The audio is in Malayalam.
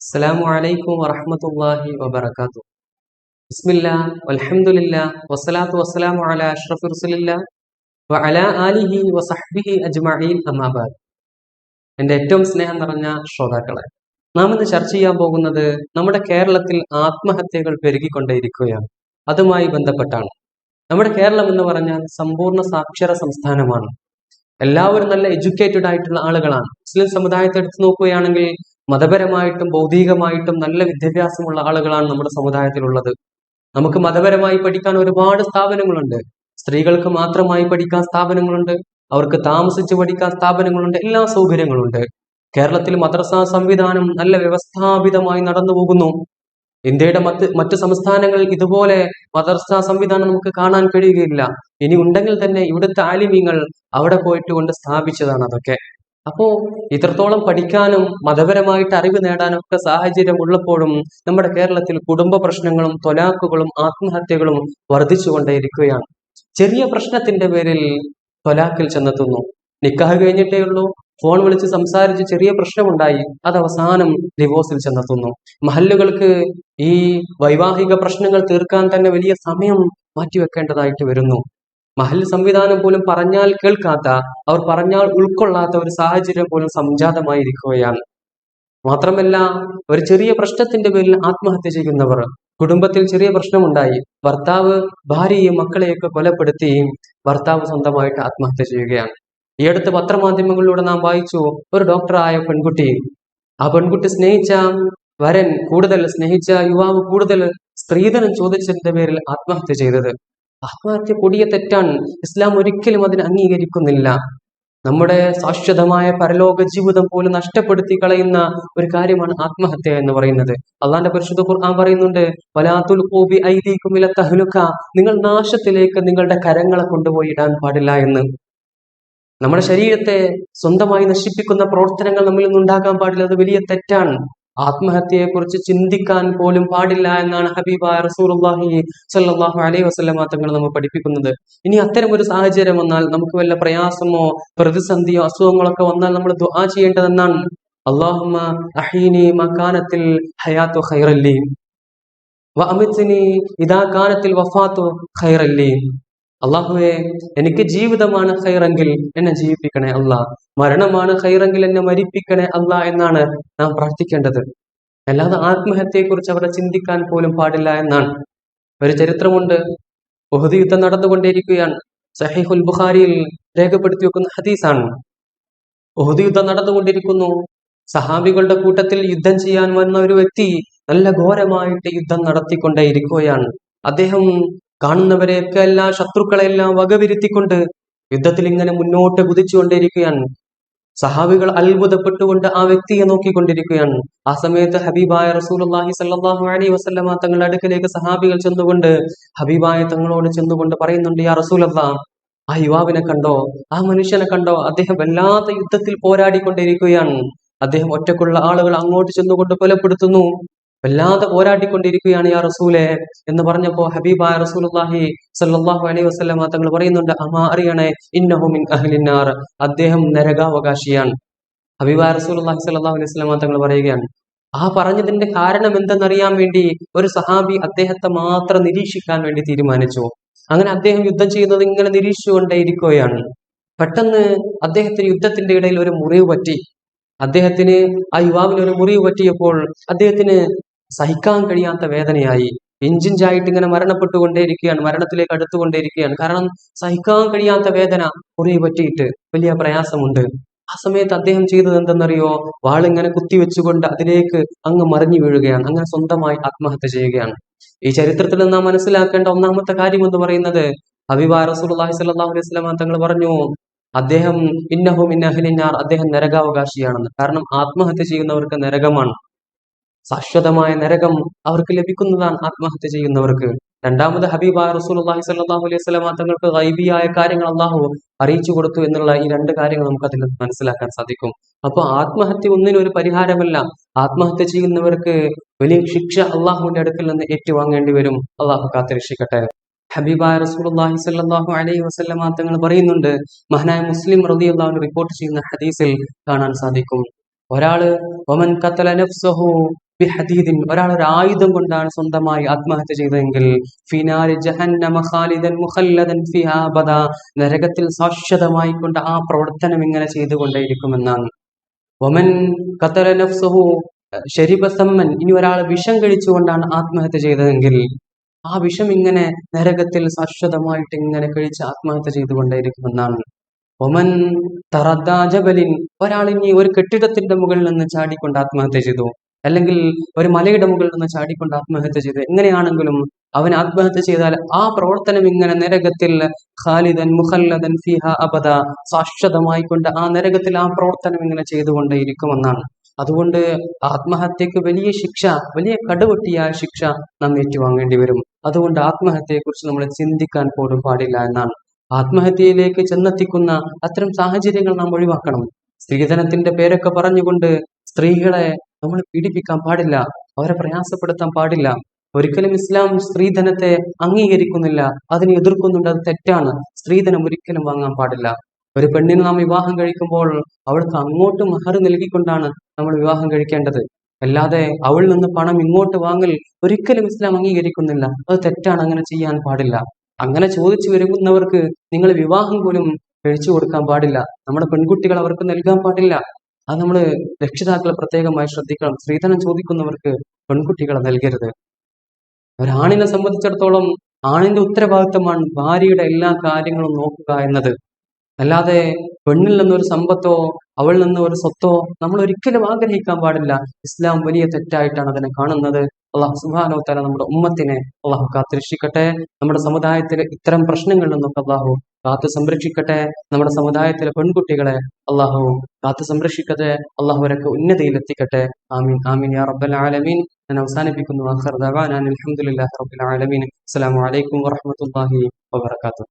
അസ്സലാമു അലൈക്കും വറഹ്മത്തുള്ളാഹി വബർക്കാത്തു ബിസ്മില്ല അൽഹംദുലില്ല വസ്സലാത്തു വസ്സലാമു അലാ അഷ്റഫി വ വഅലാ ആലിഹി വസഹ്ബിഹി അജ്മഈൻ അമ്മാ എന്റെ ഏറ്റവും സ്നേഹം നിറഞ്ഞ ശ്രോതാക്കളെ നാം ഇന്ന് ചർച്ച ചെയ്യാൻ പോകുന്നത് നമ്മുടെ കേരളത്തിൽ ആത്മഹത്യകൾ പെരുകിക്കൊണ്ടേയിരിക്കുകയാണ്. അതുമായി ബന്ധപ്പെട്ടാണ്. നമ്മുടെ കേരളം എന്ന് പറഞ്ഞാൽ സമ്പൂർണ സാക്ഷര സംസ്ഥാനമാണ്. എല്ലാവരും നല്ല എഡ്യൂക്കേറ്റഡ് ആയിട്ടുള്ള ആളുകളാണ്. മുസ്ലിം സമുദായത്തെ എടുത്തു നോക്കുകയാണെങ്കിൽ മതപരമായിട്ടും ഭൗതികമായിട്ടും നല്ല വിദ്യാഭ്യാസമുള്ള ആളുകളാണ് നമ്മുടെ സമുദായത്തിലുള്ളത്. നമുക്ക് മതപരമായി പഠിക്കാൻ ഒരുപാട് സ്ഥാപനങ്ങളുണ്ട്. സ്ത്രീകൾക്ക് മാത്രമായി പഠിക്കാൻ സ്ഥാപനങ്ങളുണ്ട്. അവർക്ക് താമസിച്ച് പഠിക്കാൻ സ്ഥാപനങ്ങളുണ്ട്. എല്ലാ സൗകര്യങ്ങളുണ്ട്. കേരളത്തിൽ മദ്രസ സംവിധാനം നല്ല വ്യവസ്ഥാപിതമായി നടന്നു പോകുന്നു. ഇന്ത്യയുടെ മറ്റ് മറ്റു സംസ്ഥാനങ്ങളിൽ ഇതുപോലെ മദർസ സംവിധാനം നമുക്ക് കാണാൻ കഴിയുകയില്ല. ഇനി ഉണ്ടെങ്കിൽ തന്നെ ഇവിടുത്തെ ആലിമ്യങ്ങൾ അവിടെ പോയിട്ട് കൊണ്ട് സ്ഥാപിച്ചതാണ് അതൊക്കെ. അപ്പോ ഇത്രത്തോളം പഠിക്കാനും മതപരമായിട്ട് അറിവ് നേടാനും ഒക്കെ സാഹചര്യം ഉള്ളപ്പോഴും നമ്മുടെ കേരളത്തിൽ കുടുംബ പ്രശ്നങ്ങളും തൊലാക്കുകളും ആത്മഹത്യകളും വർദ്ധിച്ചുകൊണ്ടേയിരിക്കുകയാണ് ചെറിയ പ്രശ്നത്തിന്റെ പേരിൽ തൊലാക്കിൽ ചെന്നെത്തുന്നു. നിക്കാഹ് കഴിഞ്ഞിട്ടേ ഉള്ളൂ. ഫോൺ വിളിച്ച് സംസാരിച്ച് ചെറിയ പ്രശ്നമുണ്ടായി. അത് അവസാനം ഡിവോഴ്സിൽ ചെന്നെത്തുന്നു. മഹല്ലുകൾക്ക് ഈ വൈവാഹിക പ്രശ്നങ്ങൾ തീർക്കാൻ തന്നെ വലിയ സമയം മാറ്റിവെക്കേണ്ടതായിട്ട് വരുന്നു. മഹൽ സംവിധാനം പോലും പറഞ്ഞാൽ കേൾക്കാത്ത അവർ പറഞ്ഞാൽ ഉൾക്കൊള്ളാത്ത ഒരു സാഹചര്യം പോലും സംജാതമായിരിക്കുകയാണ്. മാത്രമല്ല ഒരു ചെറിയ പ്രശ്നത്തിന്റെ പേരിൽ ആത്മഹത്യ ചെയ്യുന്നവർ കുടുംബത്തിൽ ചെറിയ പ്രശ്നമുണ്ടായി ഭർത്താവ് ഭാര്യയെയും മക്കളെയൊക്കെ കൊലപ്പെടുത്തുകയും ഭർത്താവ് സ്വന്തമായിട്ട് ആത്മഹത്യ ചെയ്യുകയാണ്. ഈ അടുത്ത് പത്രമാധ്യമങ്ങളിലൂടെ നാം വായിച്ചു ഒരു ഡോക്ടറായ പെൺകുട്ടി. ആ പെൺകുട്ടി സ്നേഹിച്ച വരൻ കൂടുതൽ സ്നേഹിച്ച യുവാവ് കൂടുതൽ സ്ത്രീധനം ചോദിച്ചതിന്റെ പേരിൽ ആത്മഹത്യ ചെയ്തത്. ആത്മഹത്യ കൊടിയ തെറ്റാണ്. ഇസ്ലാം ഒരിക്കലും അതിനെ അംഗീകരിക്കുന്നില്ല. നമ്മുടെ ശാശ്വതമായ പരലോക ജീവിതം പോലും നഷ്ടപ്പെടുത്തി കളയുന്ന ഒരു കാര്യമാണ് ആത്മഹത്യ എന്ന് പറയുന്നത്. അള്ളാന്റെ പരിശുദ്ധ ഖുർആൻ പറയുന്നുണ്ട് വലാത്തുൽ കോബി ഐദീക്കും ഇല തഹ്ലുക നിങ്ങൾ നാശത്തിലേക്ക് നിങ്ങളുടെ കരങ്ങളെ കൊണ്ടുപോയി ഇടാൻ പാടില്ല എന്ന്. നമ്മുടെ ശരീരത്തെ സ്വന്തമായി നശിപ്പിക്കുന്ന പ്രവർത്തനങ്ങൾ നമ്മിൽ നിന്നുണ്ടാകാൻ പാടില്ല. അത് വലിയ തെറ്റാണ്. ആത്മഹത്യയെ കുറിച്ച് ചിന്തിക്കാൻ പോലും പാടില്ല എന്നാണ് ഹബീബായ റസൂലുള്ളാഹി സല്ലാഹു അലൈഹി വസല്ലമ തങ്ങൾ നമ്മൾ പഠിപ്പിക്കുന്നത്. ഇനി അത്തരം ഒരു സാഹചര്യം വന്നാൽ നമുക്ക് വല്ല പ്രയാസമോ പ്രതിസന്ധിയോ അസുഖങ്ങളൊക്കെ വന്നാൽ നമ്മൾ ദുആ ചെയ്യേണ്ടതെന്നാണ് അള്ളാഹുമ്മ അഹീനി മക്കാനത്തിൽ ഇദാ കാനത്തിൽ അള്ളാഹുവെ എനിക്ക് ജീവിതമാണ് ഹൈറെങ്കിൽ എന്നെ ജീവിപ്പിക്കണേ അല്ലാ. മരണമാണ് ഹൈറെങ്കിൽ എന്നെ മരിപ്പിക്കണേ അല്ല എന്നാണ് നാം പ്രാർത്ഥിക്കേണ്ടത്. അല്ലാതെ ആത്മഹത്യയെക്കുറിച്ച് അവരെ ചിന്തിക്കാൻ പോലും പാടില്ല എന്നാണ്. ഒരു ചരിത്രമുണ്ട്. ബഹുദ് യുദ്ധം നടന്നുകൊണ്ടേയിരിക്കുകയാണ്. സഹീഹുൽ ബുഖാരിയിൽ രേഖപ്പെടുത്തി വെക്കുന്ന ഹദീസാണ്. ബഹുദ് യുദ്ധം നടന്നുകൊണ്ടിരിക്കുന്നു. സഹാബികളുടെ കൂട്ടത്തിൽ യുദ്ധം ചെയ്യാൻ വന്ന ഒരു വ്യക്തി നല്ല ഘോരമായിട്ട് യുദ്ധം നടത്തിക്കൊണ്ടേയിരിക്കുകയാണ്. അദ്ദേഹം കാണുന്നവരെയൊക്കെ എല്ലാ ശത്രുക്കളെല്ലാം വകവിരുത്തിക്കൊണ്ട് യുദ്ധത്തിൽ ഇങ്ങനെ മുന്നോട്ട് കുതിച്ചുകൊണ്ടിരിക്കുകയാണ്. സഹാബികൾ അത്ഭുതപ്പെട്ടുകൊണ്ട് ആ വ്യക്തിയെ നോക്കിക്കൊണ്ടിരിക്കുകയാണ്. ആ സമയത്ത് ഹബീബായ റസൂലുള്ളാഹി സല്ലാഹു അലൈഹി വസ്ലമ തങ്ങളുടെ അടുക്കലേക്ക് സഹാബികൾ ചെന്നുകൊണ്ട് ഹബീബായ തങ്ങളോട് ചെന്നുകൊണ്ട് പറയുന്നുണ്ട് യാ റസൂലല്ല ആ യുവാവിനെ കണ്ടോ? ആ മനുഷ്യനെ കണ്ടോ? അദ്ദേഹം വല്ലാത്ത യുദ്ധത്തിൽ പോരാടിക്കൊണ്ടിരിക്കുകയാണ്. അദ്ദേഹം ഒറ്റക്കുള്ള ആളുകൾ അങ്ങോട്ട് ചെന്നുകൊണ്ട് കൊലപ്പെടുത്തുന്നു. വല്ലാതെ പോരാടിക്കൊണ്ടിരിക്കുകയാണ് യാ റസൂലെ എന്ന് പറഞ്ഞപ്പോ ഹബീബായ റസൂലുള്ളാഹി സല്ലാഹു അലൈഹി വസ്ലാ തങ്ങൾ പറയുന്നുണ്ട് അമാ അറിയണേ? ഇന്നഹു മിൻ അഹ്ലിന്നാർ. അദ്ദേഹം നരകാവകാശിയാണ്. ഹബീബായ റസൂലുള്ളാഹി സല്ലാഹു അലൈഹി വസല്ലമ തങ്ങൾ പറയുകയാണ് ആ പറഞ്ഞതിന്റെ കാരണം എന്തെന്നറിയാൻ വേണ്ടി ഒരു സഹാബി അദ്ദേഹത്തെ മാത്രം നിരീക്ഷിക്കാൻ വേണ്ടി തീരുമാനിച്ചു. അങ്ങനെ അദ്ദേഹം യുദ്ധം ചെയ്യുന്നത് ഇങ്ങനെ നിരീക്ഷിച്ചുകൊണ്ടേയിരിക്കുകയാണ്. പെട്ടെന്ന് അദ്ദേഹത്തിന് യുദ്ധത്തിന്റെ ഇടയിൽ ഒരു മുറിവ് പറ്റി. അദ്ദേഹത്തിന് ആ യുവാവിന് ഒരു മുറിവ് പറ്റിയപ്പോൾ അദ്ദേഹത്തിന് സഹിക്കാൻ കഴിയാത്ത വേദനയായി. ഇഞ്ചിഞ്ചായിട്ട് ഇങ്ങനെ മരണപ്പെട്ടുകൊണ്ടേയിരിക്കുകയാണ് മരണത്തിലേക്ക് അടുത്തുകൊണ്ടേയിരിക്കുകയാണ്. കാരണം സഹിക്കാൻ കഴിയാത്ത വേദന കുറെ പറ്റിയിട്ട് വലിയ പ്രയാസമുണ്ട്. ആ സമയത്ത് അദ്ദേഹം ചെയ്തത് എന്തെന്നറിയോ? വാളിങ്ങനെ കുത്തിവെച്ചുകൊണ്ട് അതിലേക്ക് അങ്ങ് മറിഞ്ഞു വീഴുകയാണ്. അങ്ങനെ സ്വന്തമായി ആത്മഹത്യ ചെയ്യുകയാണ്. ഈ ചരിത്രത്തിൽ നാം മനസ്സിലാക്കേണ്ട ഒന്നാമത്തെ കാര്യം എന്ന് പറയുന്നത് ഹബീബ റസൂലുള്ളാഹി സ്വല്ലല്ലാഹു അലൈഹി വസല്ലം തങ്ങൾ പറഞ്ഞു അദ്ദേഹം ഇന്നഹു അഹ്ലിന്നാർ അദ്ദേഹം നരകാവകാശിയാണെന്ന്. കാരണം ആത്മഹത്യ ചെയ്യുന്നവർക്ക് നരകമാണ്. ശാശ്വതമായ നരകം അവർക്ക് ലഭിക്കുന്നതാണ് ആത്മഹത്യ ചെയ്യുന്നവർക്ക്. രണ്ടാമത് ഹബീബ റസൂലുള്ളാഹി സ്വല്ലല്ലാഹു അലൈഹി വസല്ലം തങ്ങൾക്ക് ഗൈബിയായ കാര്യങ്ങൾ അള്ളാഹു അറിയിച്ചു കൊടുത്തു എന്നുള്ള ഈ രണ്ട് കാര്യങ്ങൾ നമുക്ക് അതിൽ മനസ്സിലാക്കാൻ സാധിക്കും. അപ്പൊ ആത്മഹത്യ ഒന്നിനും ഒരു പരിഹാരമല്ല. ആത്മഹത്യ ചെയ്യുന്നവർക്ക് വലിയ ശിക്ഷ അള്ളാഹുവിന്റെ അടുക്കൽ നിന്ന് ഏറ്റുവാങ്ങേണ്ടി വരും. അള്ളാഹു കാത്തിരക്ഷിക്കട്ടെ. ഹബീബായ റസൂലുള്ളാഹി സ്വല്ലല്ലാഹു അലൈഹി വസല്ലമ തങ്ങൾ പറയുന്നുണ്ട് മഹനായ മുസ്ലിം റളിയല്ലാഹു റിപ്പോർട്ട് ചെയ്യുന്ന ഹദീസിൽ കാണാൻ സാധിക്കും. ഒരാൾ ഒമൻ ഖത്തല നഫ്സഹു ബിഹദീദിൻ ഒരാൾ ഒരു ആയുധം കൊണ്ടാണ് സ്വന്തമായി ആത്മഹത്യ ചെയ്തതെങ്കിൽ ഫിനാരി ജഹന്നമ ഖാലിദൻ മുഖല്ലദൻ ഫിഹാ അബദ നരകത്തിൽ ശാശ്വതമായി കൊണ്ട് ആ പ്രവർത്തനം ഇങ്ങനെ ചെയ്തുകൊണ്ടേയിരിക്കുമെന്നാണ്. ഒമൻ ഖതല നഫ്സഹു ശരിബ സമ്മൻ ഇനി ഒരാൾ വിഷം കഴിച്ചുകൊണ്ടാണ് ആത്മഹത്യ ചെയ്തതെങ്കിൽ ആ വിഷം ഇങ്ങനെ നരകത്തിൽ ശാശ്വതമായിട്ട് ഇങ്ങനെ കഴിച്ച് ആത്മഹത്യ ചെയ്തുകൊണ്ടേയിരിക്കുമെന്നാണ്. ഒമൻ തറദാജബലിൻ ഒരാൾ ഇനി ഒരു കെട്ടിടത്തിന്റെ മുകളിൽ നിന്ന് ചാടിക്കൊണ്ട് ആത്മഹത്യ ചെയ്തു. അല്ലെങ്കിൽ ഒരു മലയുടെ മുകളിൽ നിന്ന് ചാടിക്കൊണ്ട് ആത്മഹത്യ ചെയ്ത് എങ്ങനെയാണെങ്കിലും അവൻ ആത്മഹത്യ ചെയ്താൽ ആ പ്രവർത്തനം ഇങ്ങനെ നരകത്തിൽ ഖാലിദൻ മുഹല്ലദൻ ഫിഹ അബദ ശാശ്വതമായിക്കൊണ്ട് ആ നരകത്തിൽ ആ പ്രവർത്തനം ഇങ്ങനെ ചെയ്തുകൊണ്ടേയിരിക്കുമെന്നാണ്. അതുകൊണ്ട് ആത്മഹത്യക്ക് വലിയ ശിക്ഷ വലിയ കടുവെട്ടിയായ ശിക്ഷ നാം ഏറ്റുവാങ്ങേണ്ടി വരും. അതുകൊണ്ട് ആത്മഹത്യയെക്കുറിച്ച് നമ്മൾ ചിന്തിക്കാൻ പോലും പാടില്ല എന്നാണ്. ആത്മഹത്യയിലേക്ക് ചെന്നെത്തിക്കുന്ന അത്തരം സാഹചര്യങ്ങൾ നാം ഒഴിവാക്കണം. സ്ത്രീധനത്തിന്റെ പേരൊക്കെ പറഞ്ഞുകൊണ്ട് സ്ത്രീകളെ നമ്മൾ പീഡിപ്പിക്കാൻ പാടില്ല അവരെ പ്രയാസപ്പെടുത്താൻ പാടില്ല. ഒരിക്കലും ഇസ്ലാം സ്ത്രീധനത്തെ അംഗീകരിക്കുന്നില്ല അതിനെ എതിർക്കുന്നുണ്ട് അത് തെറ്റാണ്. സ്ത്രീധനം ഒരിക്കലും വാങ്ങാൻ പാടില്ല. ഒരു പെണ്ണിന് നാം വിവാഹം കഴിക്കുമ്പോൾ അവൾക്ക് അങ്ങോട്ട് മഹർ നൽകിക്കൊണ്ടാണ് നമ്മൾ വിവാഹം കഴിക്കേണ്ടത്. അല്ലാതെ അവളിൽ നിന്ന് പണം ഇങ്ങോട്ട് വാങ്ങൽ ഒരിക്കലും ഇസ്ലാം അംഗീകരിക്കുന്നില്ല. അത് തെറ്റാണ് അങ്ങനെ ചെയ്യാൻ പാടില്ല. അങ്ങനെ ചോദിച്ചു വരുന്നവർക്ക് നിങ്ങൾ വിവാഹം പോലും കഴിച്ചു കൊടുക്കാൻ പാടില്ല. നമ്മുടെ പെൺകുട്ടികൾ അവർക്ക് നൽകാൻ പാടില്ല. അത് നമ്മൾ രക്ഷിതാക്കൾ പ്രത്യേകമായി ശ്രദ്ധിക്കണം. സ്ത്രീധനം ചോദിക്കുന്നവർക്ക് പെൺകുട്ടികളെ നൽകരുത്. ഒരാണിനെ സംബന്ധിച്ചിടത്തോളം ആണിന്റെ ഉത്തരവാദിത്തമാണ് ഭാര്യയുടെ എല്ലാ കാര്യങ്ങളും നോക്കുക എന്നത്. അല്ലാതെ പെണ്ണിൽ നിന്നൊരു സമ്പത്തോ അവളിൽ നിന്ന് ഒരു സ്വത്തോ നമ്മൾ ഒരിക്കലും ആഗ്രഹിക്കാൻ പാടില്ല. ഇസ്ലാം വലിയ തെറ്റായിട്ടാണ് അതിനെ കാണുന്നത്. അള്ളാഹു സുബാനോ തല നമ്മുടെ ഉമ്മത്തിനെ അള്ളാഹു കാത്തിരക്ഷിക്കട്ടെ. നമ്മുടെ സമുദായത്തിലെ ഇത്തരം പ്രശ്നങ്ങളിൽ നിന്നൊക്കെ അള്ളാഹു കാത്തു സംരക്ഷിക്കട്ടെ. നമ്മുടെ സമുദായത്തിലെ പെൺകുട്ടികളെ അള്ളാഹു കാത്തു സംരക്ഷിക്കട്ടെ. അള്ളാഹു അവരൊക്കെ എത്തിക്കട്ടെ ആമീൻ ആമീൻ യാ റബ്ബൽ ആലമീൻ. ഞാൻ അവസാനിപ്പിക്കുന്നു. അഹർദാൻ അലഹമുല്ലാ റബ്ബിൽ ആലമീൻ. അസ്സലാമു അലൈക്കും വറഹ്മത്തുള്ളാഹി വബറകാതുഹു.